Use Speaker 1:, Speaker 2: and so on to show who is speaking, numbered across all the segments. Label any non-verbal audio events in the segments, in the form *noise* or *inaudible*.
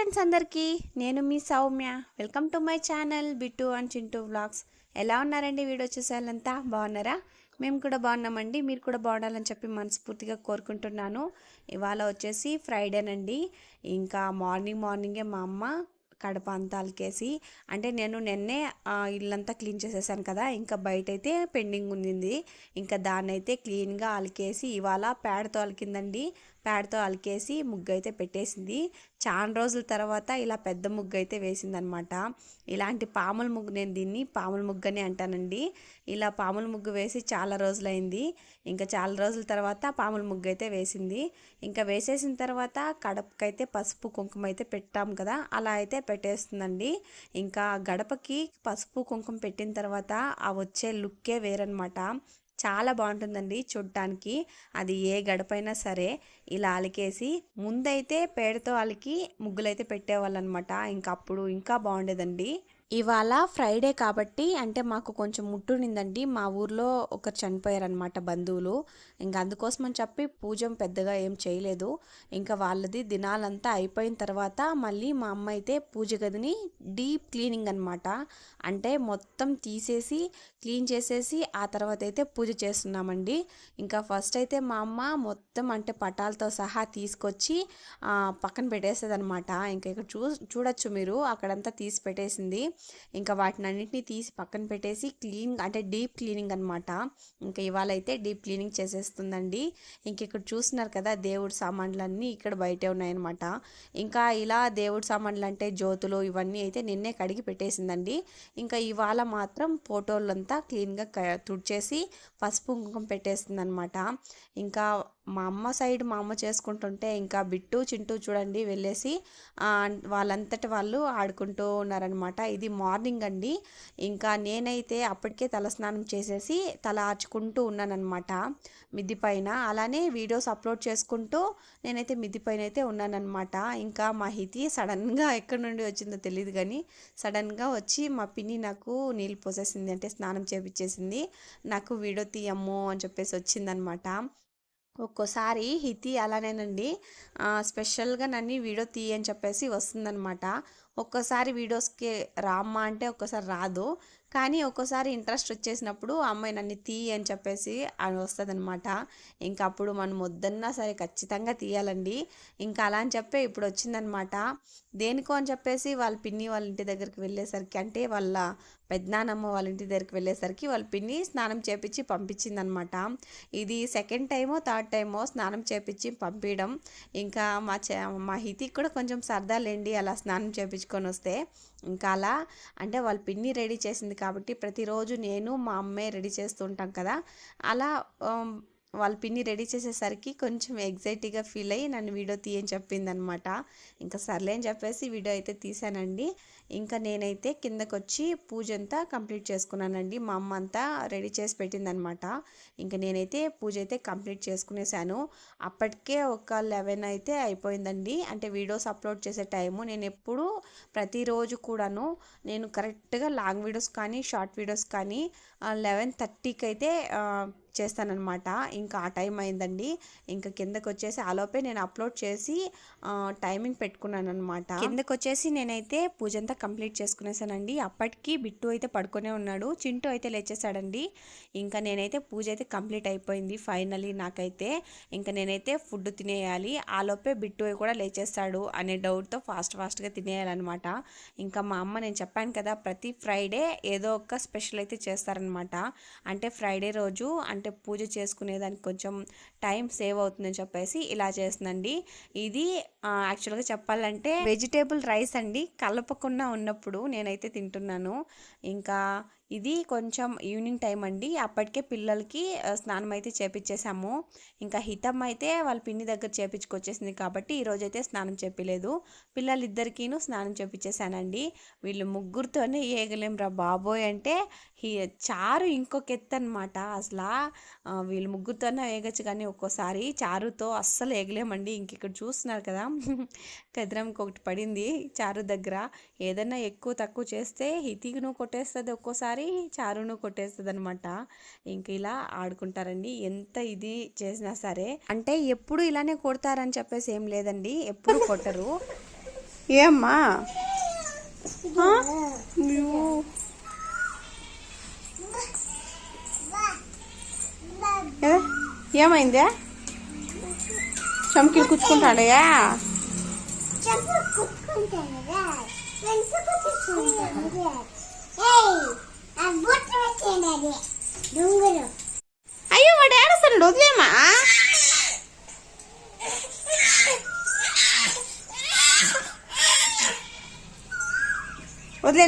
Speaker 1: Friends అందరికీ నేను మీ Soumya. Welcome to my channel Bittu and Chintu vlogs ఎలా ఉన్నారండి వీడియో చూసేయాలంతా బాగున్నారా? మేము కూడా బాగున్నామండి. మీరు కూడా బాగుండాలని చెప్పి మనస్ఫూర్తిగా కోరుకుంటున్నాను. ఇవాళ వచ్చేసి ఫ్రైడేనండి ఇంకా మార్నింగ్ మార్నింగే మా అమ్మ కడప అంతా అలికేసి అంటే నేను నిన్నే ఇల్లంతా క్లీన్ చేసేసాను కదా ఇంకా బయట అయితే పెండింగ్ ఉండింది. ఇంకా దాన్ని అయితే క్లీన్గా అలికేసి ఇవాళ పేడతో అలికిందండి పేడతో అలికేసి ముగ్గు అయితే పెట్టేసింది. చాలా రోజుల తర్వాత ఇలా పెద్ద ముగ్గు అయితే వేసిందనమాట. ఇలాంటి పాముల ముగ్గు నేను దీన్ని పాముల ముగ్గు అని అంటానండి. ఇలా పాముల ముగ్గు వేసి చాలా రోజులైంది. ఇంకా చాలా రోజుల తర్వాత పాముల ముగ్గు అయితే వేసింది. ఇంకా వేసేసిన తర్వాత కడపకైతే పసుపు కుంకుమ అయితే పెట్టాం కదా అలా అయితే పెట్టేస్తుందండి. ఇంకా గడపకి పసుపు కుంకుమ పెట్టిన తర్వాత ఆ వచ్చే లుక్కే వేరనమాట. చాలా బాగుంటుందండి చూడటానికి అది ఏ గడపైనా సరే ఇలా అలికేసి ముందైతే పేడతో అలికి ముగ్గులైతే పెట్టేవాళ్ళు అనమాట ఇంకా అప్పుడు ఇంకా బాగుండేదండి. ఇవాళ ఫ్రైడే కాబట్టి అంటే మాకు కొంచెం ముట్టునిందండి. మా ఊర్లో ఒకరు చనిపోయారనమాట బంధువులు. ఇంకా అందుకోసం అని చెప్పి పూజం పెద్దగా ఏం చేయలేదు. ఇంకా వాళ్ళది దినాలంతా అయిపోయిన తర్వాత మళ్ళీ మా అమ్మ అయితే పూజ గదిని డీప్ క్లీనింగ్ అనమాట అంటే మొత్తం తీసేసి క్లీన్ చేసేసి ఆ తర్వాత అయితే పూజ చేస్తున్నామండి. ఇంకా ఫస్ట్ అయితే మా అమ్మ మొత్తం అంటే పటాలతో సహా తీసుకొచ్చి పక్కన పెట్టేసేది అనమాట ఇంకా ఇక్కడ చూ చూడొచ్చు మీరు. అక్కడంతా తీసి పెట్టేసింది. ఇంకా వాటిని అన్నింటినీ తీసి పక్కన పెట్టేసి క్లీనింగ్ అంటే డీప్ క్లీనింగ్ అనమాట ఇంకా ఇవాళ అయితే డీప్ క్లీనింగ్ చేసేస్తుందండి. ఇంక ఇక్కడ చూస్తున్నారు కదా దేవుడి సామాన్లన్నీ ఇక్కడ బయటే ఉన్నాయన్నమాట. ఇంకా ఇలా దేవుడి సామాన్లు అంటే జ్యోతులు ఇవన్నీ అయితే నిన్నే కడిగి పెట్టేసిందండి. ఇంకా ఇవాళ మాత్రం ఫోటోలంతా క్లీన్గా తుడిచేసి పసుపు కుంకుమ పెట్టేస్తుంది అనమాట ఇంకా మా అమ్మ సైడ్ మా అమ్మ చేసుకుంటుంటే ఇంకా బిట్టు చింటూ చూడండి వెళ్ళేసి వాళ్ళంతటి వాళ్ళు ఆడుకుంటూ ఉన్నారనమాట ఇది మార్నింగ్ అండి. ఇంకా నేనైతే అప్పటికే తలస్నానం చేసేసి తల ఆర్చుకుంటూ ఉన్నానన్నమాట మిద్ది పైన. అలానే వీడియోస్ అప్లోడ్ చేసుకుంటూ నేనైతే మిద్ది పైన అయితే ఉన్నానన్నమాట. ఇంకా మా హితి సడన్గా ఎక్కడి నుండి వచ్చిందో తెలియదు కానీ సడన్గా వచ్చి మా పిన్ని నాకు నీళ్ళు పోసేసింది అంటే స్నానం చేపించేసింది నాకు వీడియో తీయమ్ము అని చెప్పేసి వచ్చిందనమాట ఒక్కోసారి హితి అలానేనండి. స్పెషల్గా నన్ను వీడియో తీయని చెప్పేసి వస్తుందనమాట ఒక్కోసారి వీడియోస్కి రామ్మా అంటే ఒక్కోసారి రాదు. కానీ ఒక్కోసారి ఇంట్రెస్ట్ వచ్చేసినప్పుడు అమ్మాయి నన్ను తీయి అని చెప్పేసి అని వస్తుంది అనమాట ఇంకా అప్పుడు మనం వద్దన్నా సరే ఖచ్చితంగా తీయాలండి. ఇంకా అలా అని చెప్పే ఇప్పుడు వచ్చిందనమాట దేనికో అని చెప్పేసి వాళ్ళ పిన్ని వాళ్ళ ఇంటి దగ్గరికి వెళ్ళేసరికి అంటే వాళ్ళ పెద్దనానమ్మ వాళ్ళ ఇంటి దగ్గరికి వెళ్ళేసరికి వాళ్ళ పిన్ని స్నానం చేపించి పంపించిందనమాట. ఇది సెకండ్ టైమో థర్డ్ టైమో స్నానం చేపించి పంపించడం. ఇంకా మా చే మా హితికి కూడా కొంచెం సరదాలేండి అలా స్నానం చేపించుకొని వస్తే. ఇంకా అలా అంటే వాళ్ళ పిన్ని రెడీ చేసింది కాబట్టి ప్రతిరోజు నేను మా అమ్మే రెడీ చేస్తుంటాం కదా. అలా వాళ్ళ పిన్ని రెడీ చేసేసరికి కొంచెం ఎగ్జైటీగా ఫీల్ అయ్యి నన్ను వీడియో తీయని చెప్పిందనమాట ఇంకా సర్లే అని చెప్పేసి వీడియో అయితే తీసానండి ఇంకా నేనైతే కిందకు వచ్చి పూజ అంతా కంప్లీట్ చేసుకున్నానండి. మా అమ్మ అంతా రెడీ చేసి పెట్టిందనమాట ఇంకా నేనైతే పూజ అయితే కంప్లీట్ చేసుకునేసాను. అప్పటికే ఒక లెవెన్ అయితే అయిపోయిందండి. అంటే వీడియోస్ అప్లోడ్ చేసే టైము. నేను ఎప్పుడు ప్రతిరోజు కూడాను నేను కరెక్ట్గా లాంగ్ వీడియోస్ కానీ షార్ట్ వీడియోస్ కానీ లెవెన్ థర్టీకి అయితే చేస్తానన్నమాట. ఇంకా ఆ టైం అయిందండి. ఇంకా కిందకు వచ్చేసి ఆలోపే నేను అప్లోడ్ చేసి టైమింగ్ పెట్టుకున్నాను అనమాట కిందకు వచ్చేసి నేనైతే పూజ అంతా కంప్లీట్ చేసుకునేసానండి. అప్పటికి బిట్టు అయితే పడుకునే ఉన్నాడు. చింటూ అయితే లేచేసాడండి ఇంకా నేనైతే పూజ అయితే కంప్లీట్ అయిపోయింది ఫైనలీ నాకైతే. ఇంకా నేనైతే ఫుడ్ తినేయాలి. ఆలోపే బిట్టు కూడా లేచేస్తాడు అనే డౌట్తో ఫాస్ట్ ఫాస్ట్గా తినేయాలన్నమాట. ఇంకా మా అమ్మ నేను చెప్పాను కదా ప్రతి ఫ్రైడే ఏదో ఒక స్పెషల్ అయితే చేస్తారనమాట అంటే ఫ్రైడే రోజు అంటే పూజ చేసుకునేదానికి కొంచెం టైం సేవ్ అవుతుందని చెప్పేసి ఇలా చేస్తుందండి. ఇది యాక్చువల్గా చెప్పాలంటే వెజిటేబుల్ రైస్ అండి. కలపకుండా ఉన్నప్పుడు నేనైతే తింటున్నాను. ఇంకా ఇది కొంచెం ఈవినింగ్ టైం అండి. అప్పటికే పిల్లలకి స్నానం అయితే చేపించేసాము ఇంకా హితమ్మ అయితే వాళ్ళ పిన్ని దగ్గర చేపించుకొచ్చేసింది కాబట్టి ఈరోజు అయితే స్నానం చేపిలేదు పిల్లలిద్దరికీను స్నానం చేపించేసానండి వీళ్ళు ముగ్గురితోనే ఏగలేం రా బాబోయ్ అంటే హీ చారు ఇంకొక ఎత్తు అనమాట అసలు వీళ్ళు ముగ్గురితోనే ఏగచ్చు కానీ ఒక్కోసారి చారుతో అస్సలు ఏగలేమండి. ఇంక ఇక్కడ చూస్తున్నారు కదా *laughs* కదిరంకి ఒకటి పడింది చారు దగ్గర. ఏదైనా ఎక్కువ తక్కువ చేస్తే హితికిను కొట్టేస్తుంది ఒక్కోసారి. చారును కొట్టేస్తుంది అనమాట ఇంక ఇలా ఆడుకుంటారండి. ఎంత ఇది చేసినా సరే. అంటే ఎప్పుడు ఇలానే కొడతారని చెప్పేసి ఏం లేదండి. ఎప్పుడు కొట్టరు. *laughs* ఏమ్మా? ఏమైందే? చమకీలు కుచ్చుకుంటాడయా
Speaker 2: చెప్పులు కుట్టుకుంటాను రా ఎందుకు కుట్టుకుంటాను రా ఏయ్ ఆ బొట్టు పెట్టేనది దుంగులు
Speaker 1: అయ్యో వాడు ఏడుస్తాడు వదిలేమా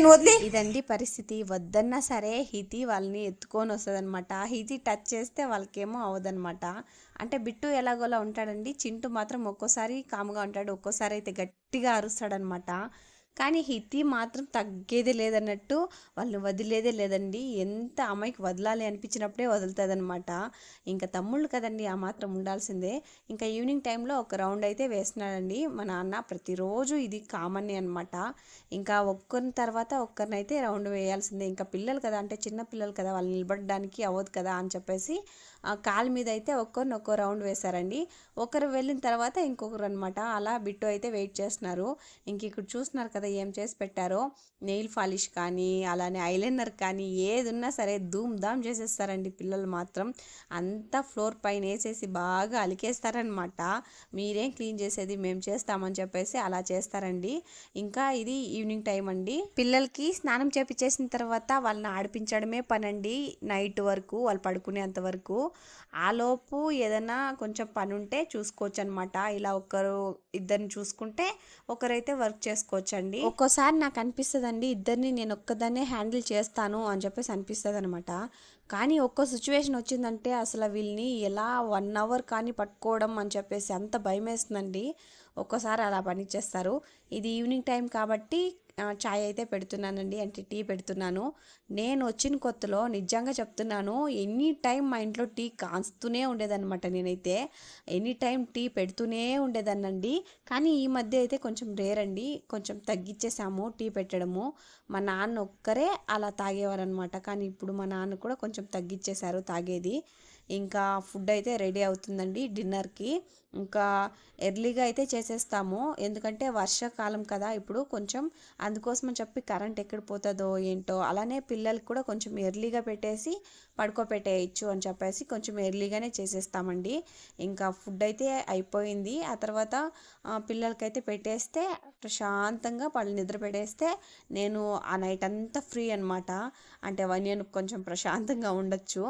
Speaker 1: నేను వదిలి ఇదండి పరిస్థితి. వద్దన్నా సరే హితి వాళ్ళని ఎత్తుకొని వస్తుంది అనమాట హితి టచ్ చేస్తే వాళ్ళకేమో అవదనమాట అంటే బిట్టు ఎలాగోలా ఉంటాడండి. చింటూ మాత్రం ఒక్కోసారి కాముగా ఉంటాడు. ఒక్కోసారి అయితే గట్టిగా అరుస్తాడనమాట కానీ హితి మాత్రం తగ్గేదే లేదన్నట్టు వాళ్ళని వదిలేదే లేదండి. ఎంత అమ్మాయికి వదలాలి అనిపించినప్పుడే వదులుతుంది అనమాట ఇంకా తమ్ముళ్ళు కదండి ఆ మాత్రం ఉండాల్సిందే. ఇంకా ఈవినింగ్ టైంలో ఒక రౌండ్ అయితే వేస్తున్నాడండి. మా నాన్న ప్రతిరోజు ఇది కామన్ అనమాట ఇంకా ఒక్కరిని తర్వాత ఒక్కరినైతే రౌండ్ వేయాల్సిందే. ఇంకా పిల్లలు కదా అంటే చిన్న పిల్లలు కదా వాళ్ళు నిలబడడానికి అవ్వదు కదా అని చెప్పేసి కాలు మీద అయితే ఒక్కరిని ఒక్కో రౌండ్ వేశారండి. ఒకరు వెళ్ళిన తర్వాత ఇంకొకరు అనమాట అలా బిట్టు అయితే వెయిట్ చేస్తున్నారు. ఇంక ఇక్కడ చూస్తున్నారు కదా ఏం చేసి పెట్టారో. నెయిల్ పాలిష్ కానీ అలానే ఐలైనర్ కానీ ఏది ఉన్నా సరే ధూమ్ ధామ్ చేసేస్తారండి పిల్లలు మాత్రం. అంతా ఫ్లోర్ పైన వేసేసి బాగా అలికేస్తారనమాట మీరేం క్లీన్ చేసేది మేము చేస్తామని చెప్పేసి అలా చేస్తారండి. ఇంకా ఇది ఈవినింగ్ టైం అండి. పిల్లలకి స్నానం చేపించేసిన తర్వాత వాళ్ళని ఆడిపించడమే పనండి. నైట్ వరకు వాళ్ళు పడుకునేంత వరకు. ఆలోపు ఏదైనా కొంచెం పని ఉంటే చూసుకోవచ్చు అనమాట ఇలా ఒకరు ఇద్దరిని చూసుకుంటే ఒకరైతే వర్క్ చేసుకోవచ్చు అండి ఒక్కోసారి నాకు అనిపిస్తుంది అండి ఇద్దరిని నేను ఒక్కదాన్నే హ్యాండిల్ చేస్తాను అని చెప్పేసి అనిపిస్తుంది అనమాట కానీ ఒక్క సిచ్యువేషన్ వచ్చిందంటే అసలు వీళ్ళని ఎలా వన్ అవర్ కానీ పట్టుకోవడం అని చెప్పేసి అంత భయం వేస్తుందండి ఒక్కోసారి అలా పనిచేస్తారు. ఇది ఈవినింగ్ టైం కాబట్టి ఛాయ్ చాయ్ అయితే పెడుతున్నానండి అంటే టీ పెడుతున్నాను. నేను వచ్చిన కొత్తలో నిజంగా చెప్తున్నాను ఎనీ టైం మా ఇంట్లో టీ కాస్తూనే ఉండేదన్నమాట నేనైతే. ఎనీ టైం టీ పెడుతూనే ఉండేదాన్నండి. కానీ ఈ మధ్య అయితే కొంచెం రేర్ అండి. కొంచెం తగ్గించేసాము టీ పెట్టడము. మా నాన్న ఒక్కరే అలా తాగేవారనమాట కానీ ఇప్పుడు మా నాన్న కూడా కొంచెం తగ్గించేశారు తాగేది. ఇంకా ఫుడ్ అయితే రెడీ అవుతుందండి డిన్నర్కి. ఇంకా ఎర్లీగా అయితే చేసేస్తాము. ఎందుకంటే వర్షాకాలం కదా ఇప్పుడు. కొంచెం అందుకోసమని చెప్పి కరెంట్ ఎక్కడ పోతుందో ఏంటో అలానే పిల్లలకి కూడా కొంచెం ఎర్లీగా పెట్టేసి పడుకోపెట్టేయచ్చు అని చెప్పేసి కొంచెం ఎర్లీగానే చేసేస్తామండి. ఇంకా ఫుడ్ అయితే అయిపోయింది. ఆ తర్వాత పిల్లలకైతే పెట్టేస్తే ప్రశాంతంగా వాళ్ళు నిద్ర పెట్టేస్తే నేను ఆ నైట్ అంతా ఫ్రీ అనమాట అంటే వన్ ఇయర్ కొంచెం ప్రశాంతంగా ఉండొచ్చు.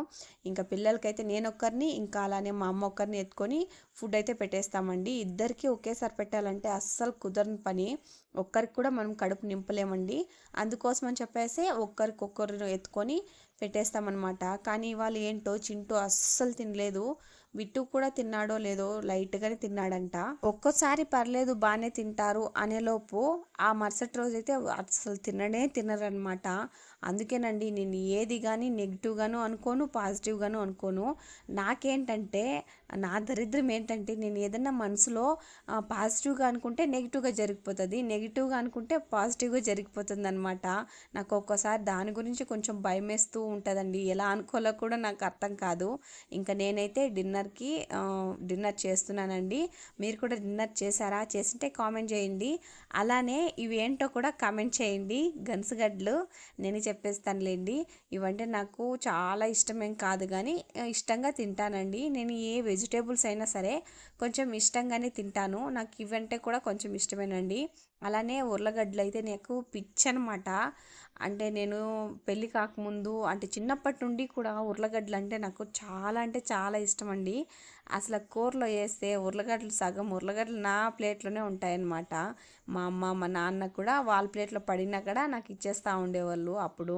Speaker 1: ఇంకా పిల్లలకైతే నేను ఒక్కరిని ఇంకా అలానే మా అమ్మ ఒక్కరిని ఎత్తుకొని ఫుడ్ అయితే పెట్టేస్తామండి. ఇద్దరికి ఒకేసారి పెట్టాలంటే అస్సలు కుదరని పని. ఒక్కరికి కూడా మనం కడుపు నింపలేమండి. అందుకోసం అని చెప్పేసి ఒక్కరికొక్కరు ఎత్తుకొని పెట్టేస్తామన్నమాట. కానీ ఇవాళ ఏంటో చింటూ అస్సలు తినలేదు. బిట్టు కూడా తిన్నాడో లేదో లైట్గానే తిన్నాడంట. ఒక్కోసారి పర్లేదు బాగానే తింటారు అనేలోపు ఆ మరుసటి రోజు అయితే అసలు తిననే తినరనమాట అందుకేనండి నేను ఏది కానీ నెగిటివ్గాను అనుకోను పాజిటివ్గాను అనుకోను. నాకేంటంటే నా దరిద్రం ఏంటంటే నేను ఏదన్నా మనసులో పాజిటివ్గా అనుకుంటే నెగిటివ్గా జరిగిపోతుంది. నెగిటివ్గా అనుకుంటే పాజిటివ్గా జరిగిపోతుంది అనమాట నాకు ఒక్కోసారి దాని గురించి కొంచెం భయం వేస్తూ ఉంటుందండి. ఎలా అనుకోవాలో కూడా నాకు అర్థం కాదు. ఇంకా నేనైతే డిన్నర్కి డిన్నర్ చేస్తున్నానండి. మీరు కూడా డిన్నర్ చేశారా? చేసింటే కామెంట్ చేయండి. అలానే ఇవి ఏంటో కూడా కామెంట్ చేయండి. గన్సుగడ్డలు నేను చెప్పేస్తానులేండి. ఇవంటే నాకు చాలా ఇష్టమేం కాదు కానీ ఇష్టంగా తింటానండి. నేను ఏ వెజిటేబుల్స్ అయినా సరే కొంచెం ఇష్టంగానే తింటాను. నాకు ఇవంటే కూడా కొంచెం ఇష్టమేనండి. అలానే ఉర్లగడ్డలు అయితే నాకు పిచ్చి అనమాట అంటే నేను పెళ్ళి కాకముందు అంటే చిన్నప్పటి నుండి కూడా ఉర్లగడ్డలు అంటే నాకు చాలా అంటే చాలా ఇష్టం అండి. అసలు కూరలో వేస్తే ఉర్లగడ్డలు సగం ఉర్లగడ్డలు నా ప్లేట్లోనే ఉంటాయన్నమాట. మా అమ్మ మా నాన్న కూడా వాళ్ళ ప్లేట్లో పడినా కూడా నాకు ఇచ్చేస్తూ ఉండేవాళ్ళు అప్పుడు.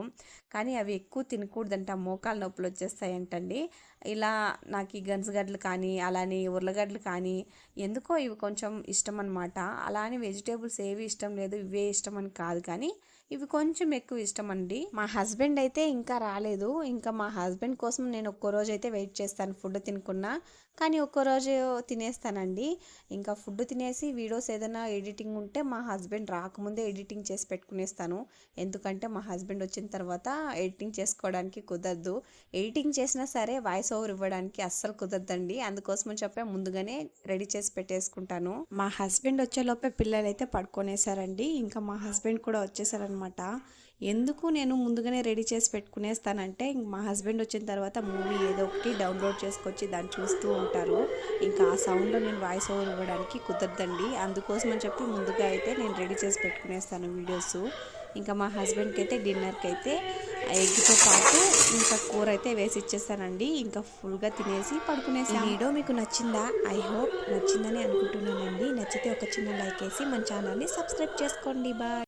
Speaker 1: కానీ అవి ఎక్కువ తినకూడదంట మోకాలు నొప్పులు వచ్చేస్తాయంటండి. ఇలా నాకు ఈ గన్సగడ్డలు కానీ అలానే ఉర్లగడ్డలు కానీ ఎందుకో ఇవి కొంచెం ఇష్టం అనమాట అలానే వెజిటేబుల్స్ ఏవి ఇష్టం లేదు ఇవే ఇష్టం అని కాదు. కానీ ఇవి కొంచెం ఎక్కువ ఇష్టం అండి. మా హస్బెండ్ అయితే ఇంకా రాలేదు. ఇంకా మా హస్బెండ్ కోసం నేను ఒక్కో రోజు అయితే వెయిట్ చేస్తాను ఫుడ్ తినకున్నా కానీ ఒక్కో రోజు తినేస్తానండి. ఇంకా ఫుడ్ తినేసి వీడియోస్ ఏదైనా ఎడిటింగ్ ఉంటే మా హస్బెండ్ రాకముందే ఎడిటింగ్ చేసి పెట్టుకునేస్తాను. ఎందుకంటే మా హస్బెండ్ వచ్చిన తర్వాత ఎడిటింగ్ చేసుకోవడానికి కుదరదు. ఎడిటింగ్ చేసినా సరే వాయిస్ ఓవర్ ఇవ్వడానికి అస్సలు కుదరదండి. అందుకోసం చెప్పే ముందుగానే రెడీ చేసి పెట్టేసుకుంటాను. మా హస్బెండ్ వచ్చేలోపే పిల్లలు అయితే పడుకొనేసారండి. ఇంకా మా హస్బెండ్ కూడా వచ్చేసారనమాట ఎందుకు నేను ముందుగానే రెడీ చేసి పెట్టుకునేస్తానంటే ఇంక మా హస్బెండ్ వచ్చిన తర్వాత మూవీ ఏదో ఒకటి డౌన్లోడ్ చేసుకొచ్చి దాన్ని చూస్తూ ఉంటారు. ఇంకా ఆ సౌండ్లో నేను వాయిస్ ఓవర్ ఇవ్వడానికి కుదరదండి. అందుకోసం అని చెప్పి ముందుగా అయితే నేను రెడీ చేసి పెట్టుకునేస్తాను వీడియోస్. ఇంకా మా హస్బెండ్కి అయితే డిన్నర్కి అయితే ఎగ్తో పాటు ఇంకా కూర అయితే వేసి ఇచ్చేస్తానండి. ఇంకా ఫుల్గా తినేసి పడుకునేసి. వీడియో మీకు నచ్చిందా? ఐ హోప్ నచ్చిందని అనుకుంటున్నానండి. నచ్చితే ఒక చిన్న లైక్ వేసి మన ఛానల్ని సబ్స్క్రైబ్ చేసుకోండి. బాయ్.